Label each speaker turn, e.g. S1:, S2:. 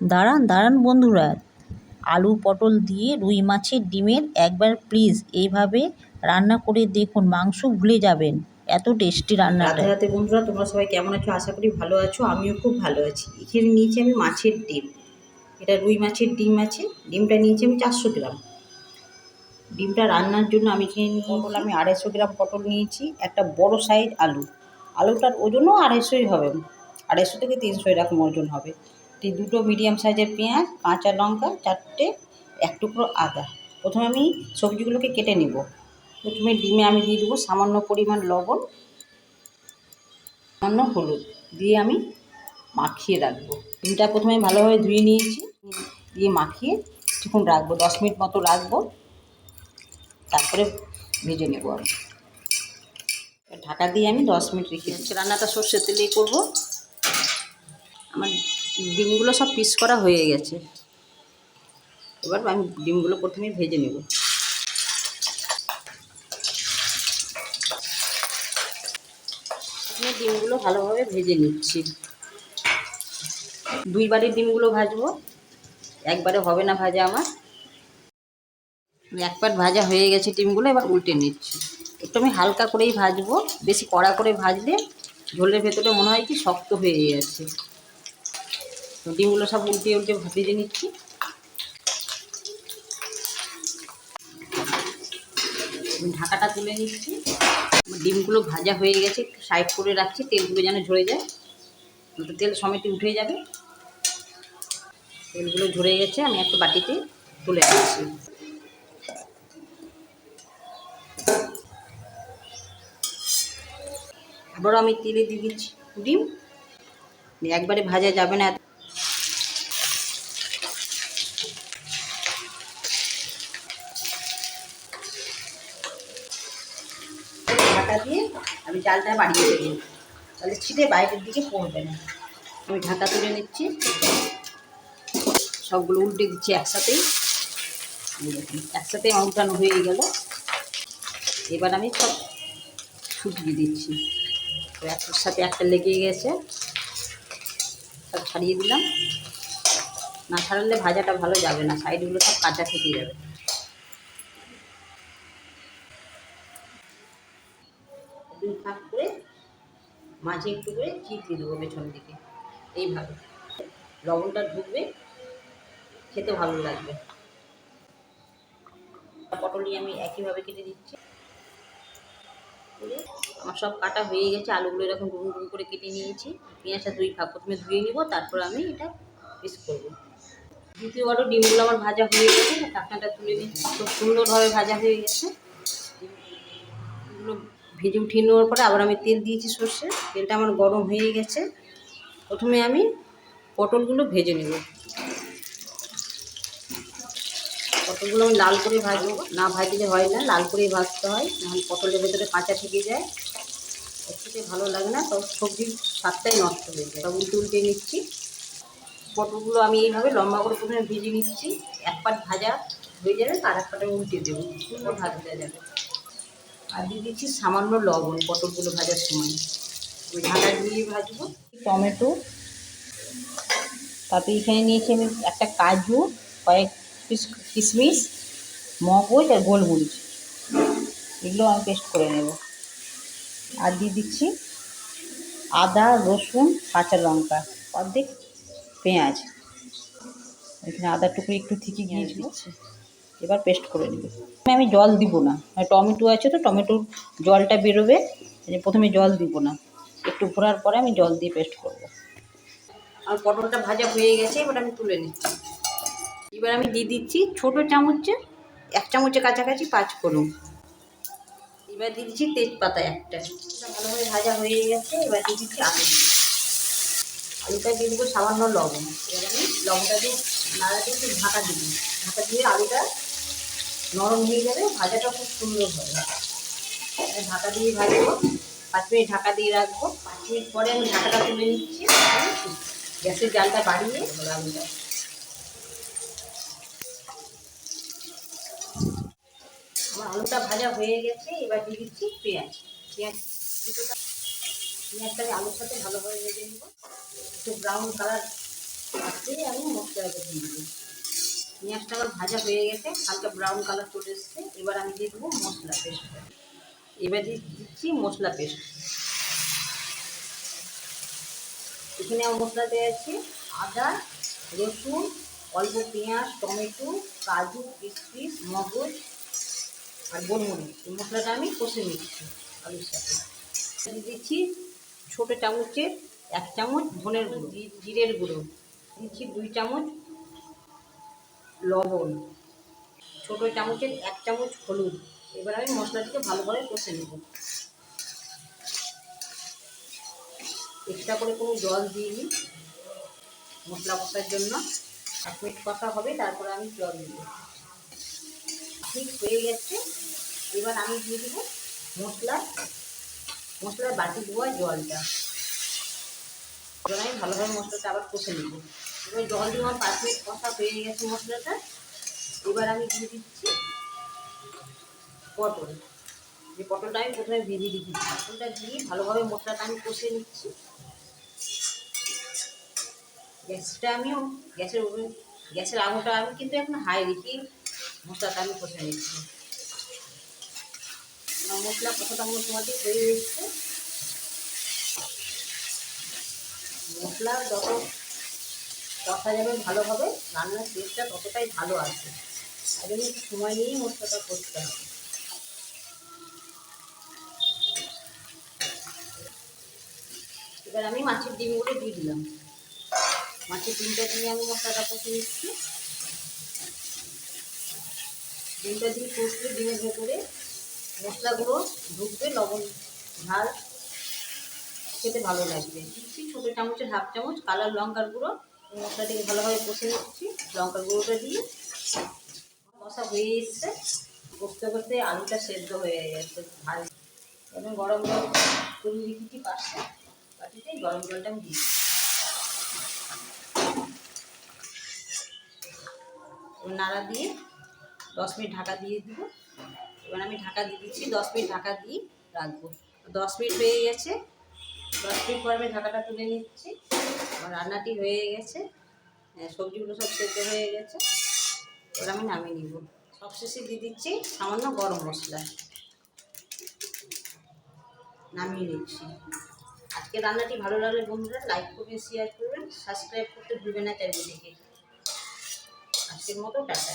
S1: দাঁড়ান দাঁড়ান বন্ধুরা। আলু, পটল দিয়ে রুই মাছের ডিমের একবার প্লিজ এইভাবে রান্না করে দেখুন, মাংস ভুলে যাবেন এত টেস্টি রান্না
S2: রাতে রাতে বন্ধুরা, তোমরা সবাই কেমন আছো? আশা করি ভালো আছো, আমিও খুব ভালো আছি। এখানে নিয়েছি আমি মাছের ডিম। এটা রুই মাছের ডিম আছে, ডিমটা নিয়েছি আমি চারশো গ্রাম। ডিমটা রান্নার জন্য আমি এখানে নিয়ে পটল আমি আড়াইশো গ্রাম পটল নিয়েছি, একটা বড় সাইজ আলু। আলুটার ওজনও আড়াইশোই হবে, আড়াইশো থেকে তিনশো এরকম ওজন হবে। দুটো মিডিয়াম সাইজের পেঁয়াজ কাঁচা লঙ্কা, চারটে, এক টুকরো আদা। প্রথমে আমি সবজিগুলোকে কেটে নেব। প্রথমে ডিমে আমি দিয়ে দেবো সামান্য পরিমাণ লবণ, সামান্য হলুদ দিয়ে আমি মাখিয়ে রাখব। ডিমটা প্রথমে ভালোভাবে ধুয়ে নিয়েছি, দিয়ে মাখিয়ে কিছুক্ষণ রাখব, দশ মিনিট মতো রাখব। তারপরে ভেজে নেব আমি। ঢাকা দিয়ে আমি দশ মিনিট রেখে দিচ্ছি। রান্নাটা সর্ষের তেলেই করব। আমার ডিমগুলো সব পিস করা হয়ে গেছে। এবার আমি ডিমগুলো প্রথমে ভেজে নেব। প্রথমে ডিমগুলো ভালোভাবে ভেজে নিচ্ছি। দুইবারের ডিমগুলো ভাজবো। একবারে হবে না ভাজা আমার। একবার ভাজা হয়ে গেছে ডিমগুলো, এবার উল্টে নিচ্ছি। একটু আমি হালকা করেই ভাজবো। বেশি কড়া করে ভাজলে ঝোলের ভেতরে মনে হয় কি শক্ত হয়ে গেছে তো ডিমগুলো সব উল্টে উল্টে ভেজে নিচ্ছি। ঢাকাটা তুলে নিচ্ছি। ডিমগুলো ভাজা হয়ে গেছে সাইড করে রাখছি, তেলগুলো যেন ঝরে যায়। তেল সমেতে উঠে যাবে। তেলগুলো ঝরে গেছে, আমি একটা বাটিতে তুলে রাখছি। আবারও আমি তেলে দিয়ে দিচ্ছি ডিম। একবারে ভাজা যাবে না। চালটা বাড়িয়ে দেবো। তাহলে ছিটে বাইরের দিকে পড়বে না। আমি ঢাকা তুলে নিচ্ছি। সবগুলো উল্টে দিচ্ছি একসাথেই। একসাথে আমার উল্টানো হয়ে গেল। এবার আমি সব ছুটিয়ে দিচ্ছি। তো একটার সাথে একটা লেগে গেছে। সব ছাড়িয়ে দিলাম। না ছাড়ালে ভাজাটা ভালো যাবে না। সাইডগুলো সব কাঁচা থেকে যাবে দুই ভাগ করে মাঝে একটু করে চিপ দিয়ে দেবো পেছন দিকে। এইভাবে। লবণটা ঢুকবে, খেতে ভালো লাগবে। পটলই আমি একইভাবে কেটে দিচ্ছি। আমার সব কাটা হয়ে গেছে, আলুগুলো এরকম ডুমো ডুমো করে কেটে নিয়েছি। পেঁয়াজটা দুই ভাগ প্রথমে ধুয়ে নিব, তারপর আমি এটা পিস করব। দ্বিতীয়বারও ডিমগুলো আমার ভাজা হয়ে গেছে, ঢাকনাটা তুলে নিচ্ছি। খুব সুন্দরভাবে ভাজা হয়ে গেছে। ভেজে উঠিয়ে নেওয়ার পরে আবার আমি তেল দিয়েছি সর্ষে। তেলটা আমার গরম হয়ে গেছে। প্রথমে আমি পটলগুলো ভেজে নেব। পটলগুলো আমি লাল করে ভাজবো। না ভাজলে হয় না, লাল করেই ভাজতে হয়। নাহলে পটলের ভেতরে কাঁচা থেকে যায়। খেতে ভালো লাগে না তো সবজির স্বাদটাই নষ্ট হয়ে যায়। উল্টে উল্টে নিচ্ছি। পটলগুলো আমি এইভাবে লম্বা করে প্রথমে ভেজে নিচ্ছি। এক পাট ভাজা হয়ে যাবে, আর এক পাটে উল্টে দেবো। সুন্দর ভাজা হয়ে যাবে। আর দিয়ে দিচ্ছি সামান্য লবণ পটলগুলো ভাজার সময়। ওই ঢাকা দিয়ে ভাজবো। টমেটো তারপরে এখানে নিয়েছি আমি একটা কাজু কয়েক পিস কিশমিশ মগজ আর গোলমরিচ। এগুলো আমি পেস্ট করে নেব। আর দিয়ে দিচ্ছি আদা রসুন কাঁচা লঙ্কা অর্ধেক পেঁয়াজ। এখানে আদা টুকরো একটু থেকে গিয়েছিল এবার পেস্ট করে নেব। আমি জল দিব না। টমেটো আছে তো, টমেটোর জলটা বেরোবে। প্রথমে জল দিব না। একটু ঘোরার পরে আমি জল দিয়ে পেস্ট করব। আর পটলটা ভাজা হয়ে গেছে, এবার আমি তুলে নিচ্ছি। এবার আমি দিয়ে দিচ্ছি ছোটো চামচে, এক চামচের কাছাকাছি পাঁচ ফোড়ন। এবার দিয়ে দিচ্ছি তেজপাতা একটা। ভালোভাবে ভাজা হয়ে গেছে, এবার দিয়ে দিচ্ছি আলু। আলুটা দিয়ে দেবো সামান্য লবণ। এবার আমি লবণটা দিয়ে নাড়া দিয়ে একটু ঢাকা দিব ঢাকা দিয়ে আলুটা নরম হয়ে যাবে ভাজাটা খুব সুন্দর হবে। ঢাকা দিয়ে ভাজবো। পাঁচ মিনিট ঢাকা দিয়ে রাখব। পাঁচ মিনিট পরে আমি ঢাকাটা তুলে নিচ্ছি। গ্যাসের জালটা বাড়িয়ে আলুটা আমার আলুটা ভাজা হয়ে গেছে। এবার দিয়ে দিচ্ছি পেঁয়াজ। পেঁয়াজ কিছুটা পেঁয়াজটা আলুর সাথে ভালোভাবে ভেজে নেব। একটু ব্রাউন কালার আসলেই আমি পেঁয়াজটা দিয়ে দেবো। পেঁয়াজটা ভাজা হয়ে গেছে, হালকা ব্রাউন কালার চলে এসছে। এবার আমি দিয়ে দেবো মশলা পেস্ট। এবার দিচ্ছি মশলা পেস্ট। এখানে আমার মশলা দেওয়া আছে আদা, রসুন, অল্প পেঁয়াজ, টমেটো, কাজু কিশমিশ মগজ আর গোলমরিচ। এই মশলাটা আমি কষে নিচ্ছি আলুর সাথে। দিচ্ছি ছোটো চামচের এক চামচ ধনের গুঁড়ো, জিরের গুঁড়ো। দিচ্ছি দুই চামচ লবণ। ছোটো চামচের এক চামচ হলুদ। এবার আমি মশলাটিকে ভালোভাবে কষে নেব। এক্সট্রা করে কোনো জল দিইনি। মশলা কষার জন্য এক মিনিট কষা হবে, তারপরে আমি জল দেবো। ঠিক হয়ে গেছে। এবার আমি দিয়ে দেবো মশলা। মশলার বাটি ধোয়া জলটা। এবার আমি ভালোভাবে মশলাটা আবার কষে নেব। এবার জল দিয়ে আমার মিনিট কষা হয়ে গেছে মশলাটা। এবার আমি দিয়ে দিচ্ছি পটল। যে পটলটা আমি প্রথমে ভেজে দিচ্ছি। পটলটা দিয়ে ভালোভাবে মশলাটা আমি কষে নিচ্ছি। গ্যাসটা আমিও, গ্যাসের ওভেন, গ্যাসের আগুনটা আমি কিন্তু এখন হাই রেখে মশলাটা আমি কষে নিচ্ছি। মশলা কষাটা মোটামুটি হয়ে এসছে মশলা যত কষা যাবে ভালোভাবে রান্নার টেস্টটা ততটাই ভালো আসবে তাই জন্য সময় নিয়েই মশলাটা করতে হবে। এবার আমি মাছের ডিমগুলো দিয়ে দিলাম। মাছের ডিমটা দিয়ে আমি মশলাটা কষে নিচ্ছি। ডিমটা দিয়ে কষলে ডিমের ভেতরে মশলাগুলো ঢুকবে, লবণ, ঝাল, খেতে ভালো লাগবে। ছোটো চামচের হাফ চামচ, কালার লঙ্কার গুঁড়ো মশলাটাকে ভালোভাবে কষে নিচ্ছি। লঙ্কার গুঁড়োটা দিয়ে। মশা হয়ে এসছে। কষতে করতে আলুটা সেদ্ধ হয়ে গেছে। ভালো এবং গরম জল তুলে রেখেছি পাশে বাটিতে গরম জলটা আমি এবার নাড়া দিয়ে দশ মিনিট ঢাকা দিয়ে দিব। এবার আমি ঢাকা দিয়ে দিচ্ছি। দশ মিনিট ঢাকা দিয়ে রাখব। দশ মিনিট হয়ে গেছে। দশ মিনিট পর আমি ঢাকাটা তুলে নিচ্ছি। আমার রান্নাটি হয়ে গেছে। হ্যাঁ, সবজিগুলো সব সেদ্ধ হয়ে গেছে। এবার আমি নামিয়ে নিব। সবশেষে দিয়ে দিচ্ছি সামান্য গরম মশলা। নামিয়ে নিচ্ছি। আজকে রান্নাটি ভালো লাগলে বন্ধুরা লাইক করবেন শেয়ার করবেন সাবস্ক্রাইব করতে ভুলবেন না চ্যানেলটিকে আজকের মতো টাটা।